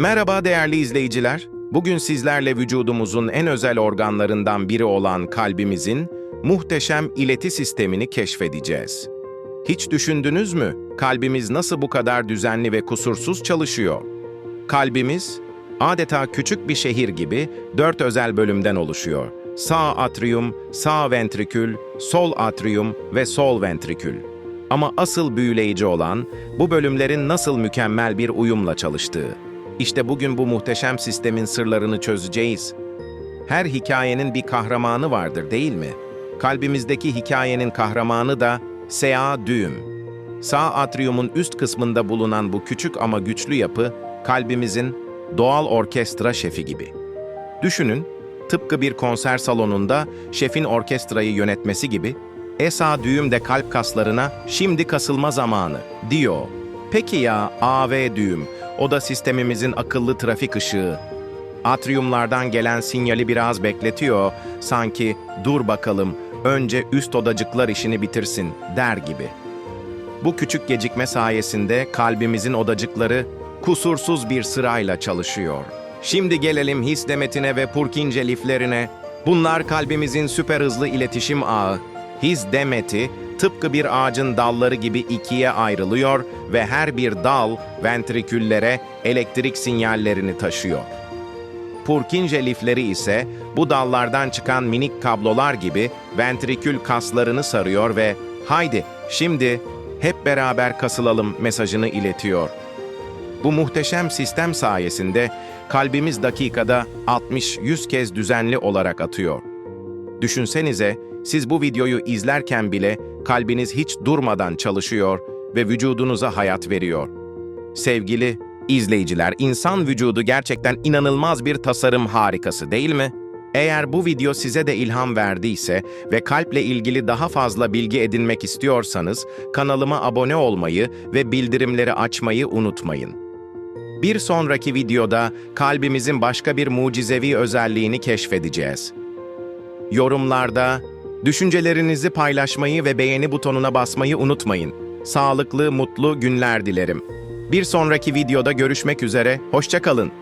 Merhaba değerli izleyiciler. Bugün sizlerle vücudumuzun en özel organlarından biri olan kalbimizin muhteşem ileti sistemini keşfedeceğiz. Hiç düşündünüz mü? Kalbimiz nasıl bu kadar düzenli ve kusursuz çalışıyor? Kalbimiz adeta küçük bir şehir gibi dört özel bölümden oluşuyor. Sağ atrium, sağ ventrikül, sol atrium ve sol ventrikül. Ama asıl büyüleyici olan bu bölümlerin nasıl mükemmel bir uyumla çalıştığı. İşte bugün bu muhteşem sistemin sırlarını çözeceğiz. Her hikayenin bir kahramanı vardır değil mi? Kalbimizdeki hikayenin kahramanı da SEA düğüm. Sağ atriumun üst kısmında bulunan bu küçük ama güçlü yapı, kalbimizin doğal orkestra şefi gibi. Düşünün, tıpkı bir konser salonunda şefin orkestrayı yönetmesi gibi, ESA düğüm de kalp kaslarına şimdi kasılma zamanı diyor. Peki ya AV düğüm, o da sistemimizin akıllı trafik ışığı. Atriumlardan gelen sinyali biraz bekletiyor, sanki dur bakalım önce üst odacıklar işini bitirsin der gibi. Bu küçük gecikme sayesinde kalbimizin odacıkları kusursuz bir sırayla çalışıyor. Şimdi gelelim his demetine ve Purkinje liflerine. Bunlar kalbimizin süper hızlı iletişim ağı. His demeti tıpkı bir ağacın dalları gibi ikiye ayrılıyor ve her bir dal ventriküllere elektrik sinyallerini taşıyor. Purkinje lifleri ise bu dallardan çıkan minik kablolar gibi ventrikül kaslarını sarıyor ve haydi şimdi hep beraber kasılalım mesajını iletiyor. Bu muhteşem sistem sayesinde kalbimiz dakikada 60-100 kez düzenli olarak atıyor. Düşünsenize, siz bu videoyu izlerken bile kalbiniz hiç durmadan çalışıyor ve vücudunuza hayat veriyor. Sevgili izleyiciler, insan vücudu gerçekten inanılmaz bir tasarım harikası değil mi? Eğer bu video size de ilham verdiyse ve kalple ilgili daha fazla bilgi edinmek istiyorsanız kanalıma abone olmayı ve bildirimleri açmayı unutmayın. Bir sonraki videoda kalbimizin başka bir mucizevi özelliğini keşfedeceğiz. Yorumlarda düşüncelerinizi paylaşmayı ve beğeni butonuna basmayı unutmayın. Sağlıklı, mutlu günler dilerim. Bir sonraki videoda görüşmek üzere, hoşçakalın.